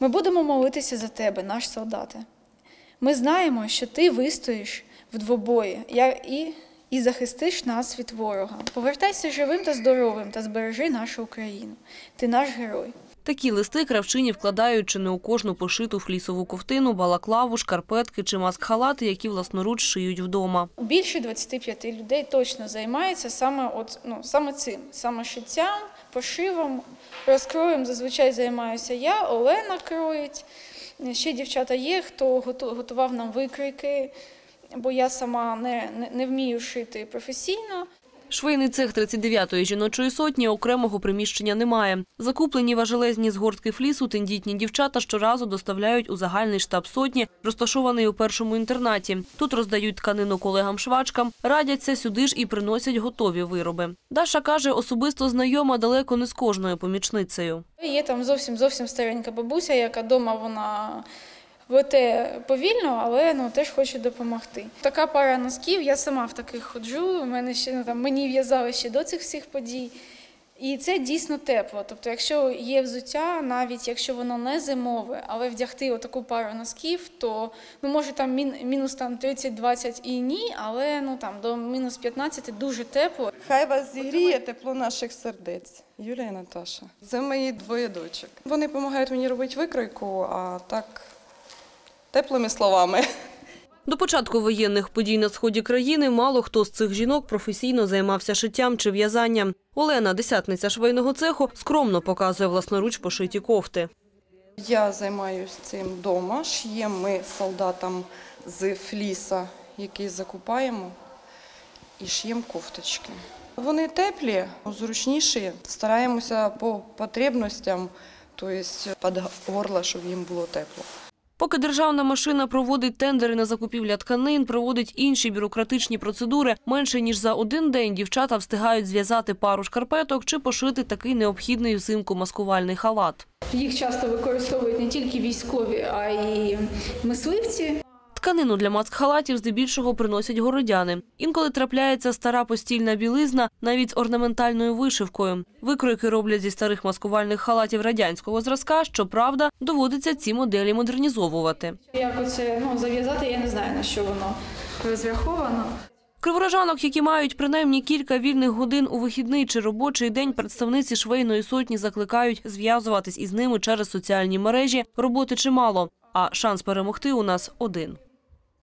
Ми будемо молитися за тебе, наш солдате. Ми знаємо, що ти вистоїш в двобої і, і захистиш нас від ворога. Повертайся живим та здоровим та збережи нашу Україну. Ти наш герой. Такі листи кравчині вкладають чи не у кожну пошиту флісову ковтину, балаклаву, шкарпетки чи маск-халати, які власноруч шиють вдома. Більше 25 людей точно займається саме, от, ну, саме цим, саме шиттям, пошивом, розкроєм зазвичай займаюся я, Олена кроїть. Ще дівчата є, хто готував нам викрики, бо я сама не, не, не вмію шити професійно. Швейний цех 39-ї жіночої сотні окремого приміщення немає. Закуплені важелезні згортки флісу тендітні дівчата щоразу доставляють у загальний штаб сотні, розташований у першому інтернаті. Тут роздають тканину колегам-швачкам, радяться сюди ж і приносять готові вироби. Даша каже, особисто знайома далеко не з кожною помічницею. Є там зовсім зовсім старенька бабуся, яка вдома вона плете повільно, але ну теж хоче допомогти. Така пара носків, я сама в таких ходжу. У мене ще ну, там мені в'язали ще до цих всіх подій. І це дійсно тепло. Тобто, якщо є взуття, навіть якщо воно не зимове, але вдягти отаку пару носків, то ну може там мінус там 30-20 і ні, але ну там до мінус 15 дуже тепло. Хай вас зігріє тепло наших сердець. Юлія і Наташа. Це мої двоє дочок. Вони допомагають мені робити викройку, а так теплими словами. До початку воєнних подій на сході країни мало хто з цих жінок професійно займався шиттям чи в'язанням. Олена, десятниця швейного цеху, скромно показує власноруч пошиті кофти. Я займаюся цим вдома. Ш'ємо ми солдатам з фліса, який закупаємо, і ш'ємо кофточки. Вони теплі, зручніші. Стараємося по потребностям, тобто під горло, щоб їм було тепло. Поки державна машина проводить тендери на закупівля тканин, проводить інші бюрократичні процедури, менше ніж за один день дівчата встигають зв'язати пару шкарпеток чи пошити такий необхідний взимку маскувальний халат. Їх часто використовують не тільки військові, а й мисливці. Тканину для маск-халатів здебільшого приносять городяни. Інколи трапляється стара постільна білизна, навіть з орнаментальною вишивкою. Викройки роблять зі старих маскувальних халатів радянського зразка. Щоправда, доводиться ці моделі модернізовувати. Як оце ну, зав'язати, я не знаю на що воно розраховано. Криворожанок, які мають принаймні кілька вільних годин у вихідний чи робочий день, представниці швейної сотні закликають зв'язуватись із ними через соціальні мережі. Роботи чимало, а шанс перемогти у нас один.